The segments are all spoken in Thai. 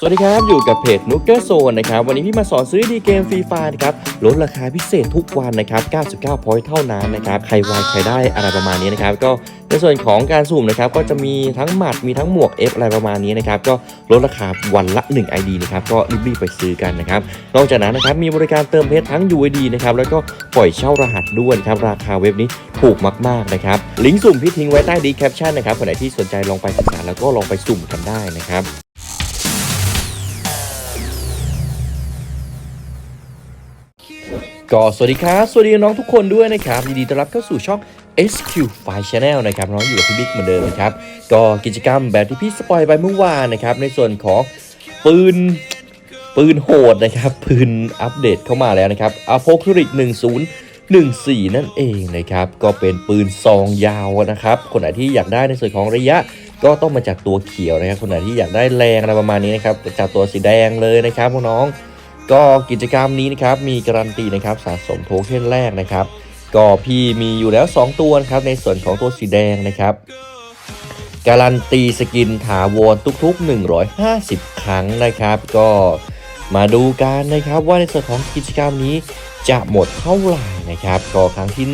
สวัสดีครับ อยู่กับเพจนุกเกอร์โซนนะครับ วันนี้พี่มาสอนซื้อดีเกมฟรีไฟนะครับลดราคาพิเศษทุกวันนะครับ 99 พอยต์เท่านั้นนะครับ ใครวายใครได้อะไรประมาณนี้นะครับ ก็ในส่วนของการสุ่มนะครับ ก็จะมีทั้งหมัดมีทั้งหมวก F อฟอะไรประมาณนี้นะครับ ก็ลดราคาวันละ 1 ID นะครับ ก็รีบๆไปซื้อกันนะครับ นอกจากนั้นนะครับ มีบริการเติมเพชรทั้ง UID นะครับ แล้วก็ปล่อยเช่ารหัสด้วยนะครับ ราคาเว็บนี้ถูกมากๆนะครับ ลิงก์สุ่มพี่ทิ้งไว้ใต้ดีแคปชั่นนะครับคนไหนที่สนใจลองไปศึกษาแล้วก็ลองไปสุ่มกันได้นะครับ ก็สวัสดีครับ สวัสดีน้องทุกคนด้วยนะครับยินดีต้อนรับเข้าสู่ช่อง SQ f i Channel นะครับน้องอยู่กับพี่บิ๊กเหมือนเดิมนะครับ ก็กิจกรรมแบบที่พี่สปอยไปเมื่อวานนะครับ ในส่วนของปืนปืนโหดนะครับ ปืนอัปเดตเข้ามาแล้วนะครับ a p o c a l y p 1014 นั่นเองนะครับ ก็เป็นปืนซองยาวนะครับ คนไหนที่อยากได้ในส่วนของระยะ ก็ต้องมาจากตัวเขียวนะครับ คนไหนที่อยากได้แรงอะไรประมาณนี้นะครับจากตัวสีแดงเลยนะครับพวกน้อง ก็กิจกรรมนี้นะครับมีการันตีนะครับสะสมโทเค็นแรกนะครับ ก็พี่มีอยู่แล้ว 2 ตัวนะครับในส่วนของตัวสีแดงนะครับ การันตีสกินถาวรทุกๆ 150 ครั้งนะครับ ก็มาดูกันนะครับว่าในส่วนของกิจกรรมนี้จะหมดเท่าไหร่นะครับ ก็ครั้งที่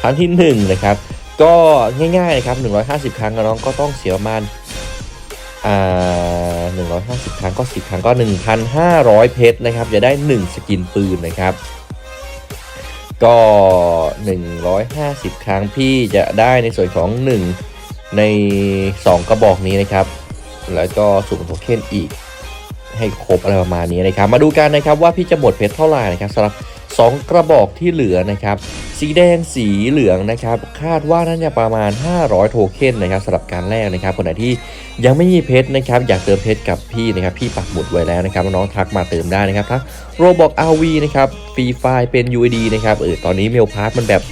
ครั้งที่1นะครับก็ง่ายๆนะครับ150 ครั้งน้องก็ต้องเสียประมาณอ่า 150 ครั้งก็ 10 ครั้งก็ 1,500 เพชรนะครับ จะได้ 1 สกินปืนนะครับ ก็ 150 ครั้งพี่จะได้ในส่วนของ 1 ใน 2 กระบอกนี้นะครับ แล้วก็สุ่มโทเค็นอีกให้ครบอะไรประมาณนี้นะครับ มาดูกันนะครับว่าพี่จะหมดเพชรเท่าไหร่นะครับสำหรับ 2 กระบอกที่เหลือนะครับ สีแดงสีเหลืองนะครับ คาดว่าน่าจะประมาณ 500 โทเค็นนะครับสำหรับการแรกนะครับคนไหนที่ยังไม่มีเพชรนะครับ อยากเติมเพชรกับพี่นะครับ พี่ปักหมุดไว้แล้วนะครับ น้องทักมาเติมได้นะครับทั้งโรบอกอาวีนะครับฟรีไฟเป็น UID นะครับเออตอนนี้เมลพาร์ทมันแบบ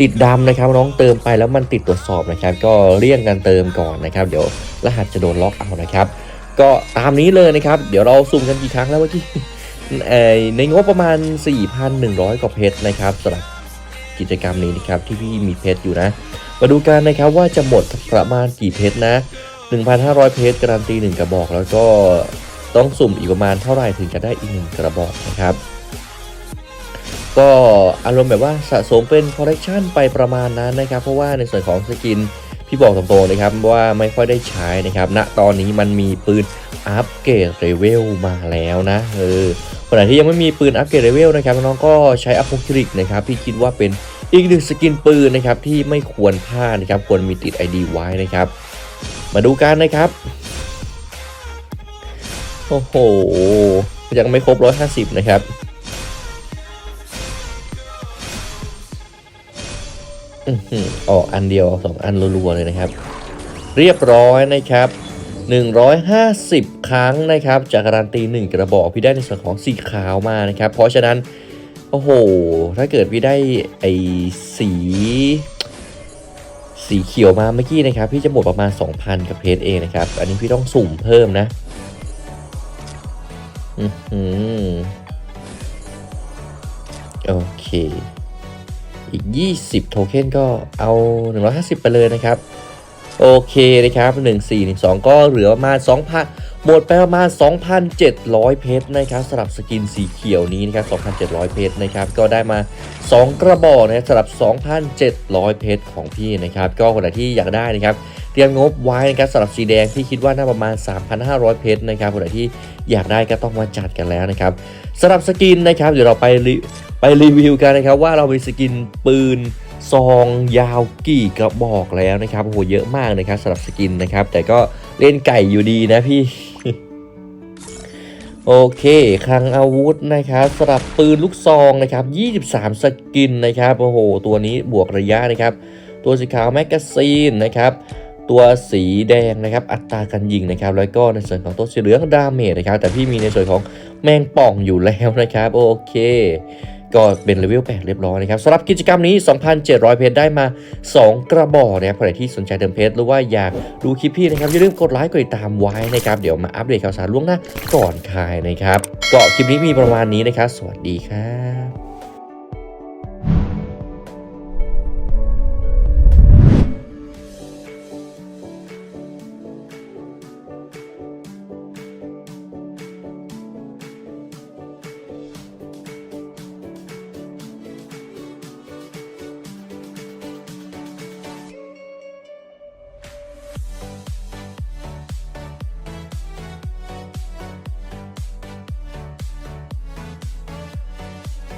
ติดดำนะครับน้องเติมไปแล้วมันติดตรวจสอบนะครับ ก็เลี่ยงกันเติมก่อนนะครับ เดี๋ยวรหัสจะโดนล็อกเอานะครับ ก็ตามนี้เลยนะครับ เดี๋ยวเราสุ่มกันกี่ครั้งแล้วเมื่อกี้ ในงบประมาณ 4,100 กว่าเพชรนะครับสำหรับกิจกรรมนี้นะครับที่พี่มีเพชรอยู่นะ มาดูกันนะครับว่าจะหมดประมาณกี่เพชรนะ 1,500 เพชรการันตี 1 กระบอก แล้วก็ต้องสุ่มอีกประมาณเท่าไหร่ถึงจะได้อีก 1 กระบอกนะครับ ก็อารมณ์แบบว่าสะสมเป็นคอลเลกชันไปประมาณนั้นนะครับ เพราะว่าในส่วนของสกินพี่บอกตรงๆนะครับว่าไม่ค่อยได้ใช้นะครับณตอนนี้มันมีปืนอัปเกรดเลเวลมาแล้วนะเออ คนไหนที่ยังไม่มีปืนอัปเกรดเลเวลนะครับน้องก็ใช้อ p o c a l y p s นะครับพี่คิดว่าเป็นอีกหนึ่งสกินปืนนะครับที่ไม่ควรพลาดนะครับควรมีติด ID ไว้นะครับ มาดูกันนะครับ โอ้โห ยังไม่ครบ 150 นะครับอือหือออกอันเดียวสองอันรัวๆเลยนะครับ เรียบร้อยนะครับ 150 ครั้งนะครับ จากการันตี 1 กระบอกพี่ได้ในส่วนของสีขาวมานะครับ เพราะฉะนั้น โอ้โห ถ้าเกิดพี่ได้ไอสี สีเขียวมาเมื่อกี้นะครับ พี่จะหมดประมาณ 2,000 กับเพจเองนะครับ อันนี้พี่ต้องสุ่มเพิ่มนะอือหือโอเค อีก 20 โทเค็นก็เอา 150 ไปเลยนะครับ โอเคนะครับ1 4 1 2ก็เหลือประมาณ2,000หมดไปประมาณ 2,700 เพชรนะครับสำหรับสกินสีเขียวนี้นะครับ 2,700 เพชรนะครับ ก็ได้มา 2 กระบอกนะครับสำหรับ 2,700 เพชรของพี่นะครับ ก็คนไหนที่อยากได้นะครับเตรียมงบไว้นะครับสำหรับสีแดงที่คิดว่าน่าประมาณ 3,500 เพชรนะครับคนไหนที่อยากได้ก็ต้องมาจัดกันแล้วนะครับสำหรับสกินนะครับเดี๋ยวเราไปรีไปรีวิวกันนะครับว่าเรามีสกินปืน ซองยาวกี่กระบอกแล้วนะครับโอ้โหเยอะมากนะครับสำหรับสกินนะครับ แต่ก็เล่นไก่อยู่ดีนะพี่ โอเคคลังอาวุธนะครับสำหรับปืนลูกซองนะครับ 23 สกินนะครับโอ้โห ตัวนี้บวกระยะนะครับ ตัวสีขาวแมกกาซีนนะครับตัวสีแดงนะครับอัตราการยิงนะครับแล้วก็ในส่วนของตัวสีเหลืองดาเมจนะครับแต่พี่มีในส่วนของแมงป่องอยู่แล้วนะครับ โอเค ก็เป็นเลเวล8เรียบร้อยนะครับสำหรับกิจกรรมนี้ 2,700 เพชรได้มา 2 กระบอกนะครับใครที่สนใจเติมเพชรหรือว่าอยากดูคลิปพี่นะครับอย่าลืมกดไลค์กดติดตามไว้นะครับเดี๋ยวมาอัปเดตข่าวสารล่วงหน้าก่อนใครนะครับก็คลิปนี้มีประมาณนี้นะครับสวัสดีครับ